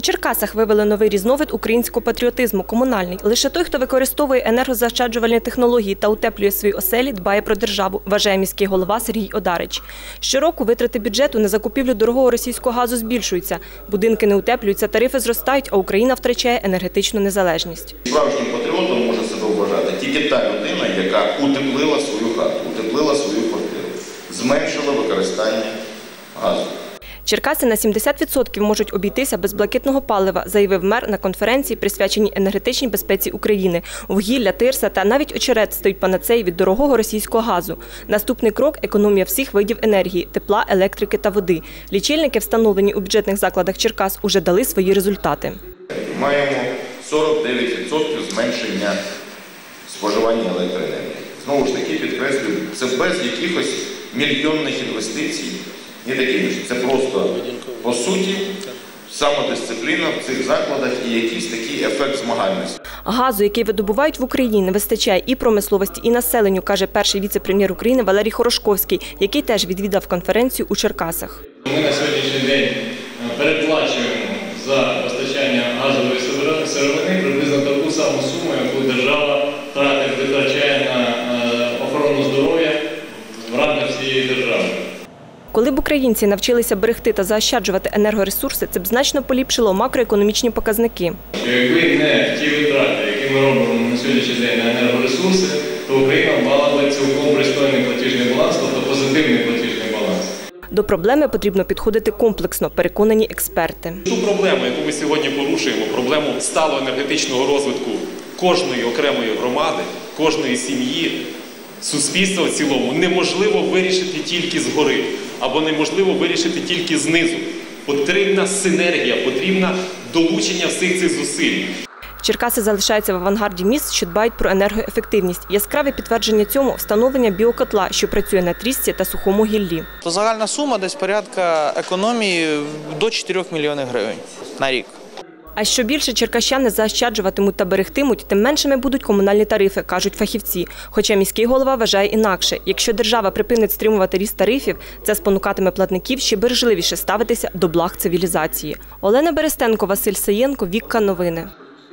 У Черкасах вивели новий різновид українського патріотизму комунальний. Лише той, хто використовує енергозаощаджувальні технології та утеплює свої оселі, дбає про державу, вважає міський голова Сергій Одарич. Щороку витрати бюджету на закупівлю дорогого російського газу збільшуються. Будинки не утеплюються, тарифи зростають, а Україна втрачає енергетичну незалежність. Справжнім патріотом може себе вважати тільки та людина, яка утеплила свою хату, утеплила свою квартиру, зменшила використання газу. Черкаси на 70% можуть обійтися без блакитного палива, заявив мер на конференції, присвяченій енергетичній безпеці України. Вугілля, тирса та навіть очерет стоять панацеї від дорогого російського газу. Наступний крок економія всіх видів енергії тепла, електрики та води. Лічильники, встановлені у бюджетних закладах Черкас, уже дали свої результати. Маємо 49% зменшення споживання електроенергії. Знову ж таки, підкреслюю, це без якихось мільйонних інвестицій. Ні таким же. Це просто, по суті, самодисципліна в цих закладах і якийсь такий ефект змагальності. Газу, який видобувають в Україні, не вистачає і промисловості, і населенню, каже перший віце-прем'єр України Валерій Хорошковський, який теж відвідав конференцію у Черкасах. Ми на сьогоднішній день е, переплачуємо за постачання газової сировини- сировини приблизно таку саму суму, Коли б українці навчилися берегти та заощаджувати енергоресурси, це б значно поліпшило макроекономічні показники. Якби не ті витрати, які ми робимо на сьогоднішній день на енергоресурси, то Україна мала би цілком пристойний платіжний баланс, тобто позитивний платіжний баланс. До проблеми потрібно підходити комплексно, переконані експерти. Ту проблему, яку ми сьогодні порушуємо, проблему сталого енергетичного розвитку кожної окремої громади, кожної сім'ї, суспільства в цілому, неможливо вирішити тільки згори або неможливо вирішити тільки знизу. Потрібна синергія, потрібна долучення всіх цих зусиль. Черкаси залишаються в авангарді міст, що дбають про енергоефективність. Яскраве підтвердження цьому встановлення біокотла, що працює на трісці та сухому гіллі. Загальна сума десь порядка економії до 4 мільйонів гривень на рік. А що більше черкащани заощаджуватимуть та берегтимуть, тим меншими будуть комунальні тарифи, кажуть фахівці. Хоча міський голова вважає інакше. Якщо держава припинить стримувати ріст тарифів, це спонукатиме платників ще бережливіше ставитися до благ цивілізації. Олена Берестенко, Василь Саєнко, Вікка Новини.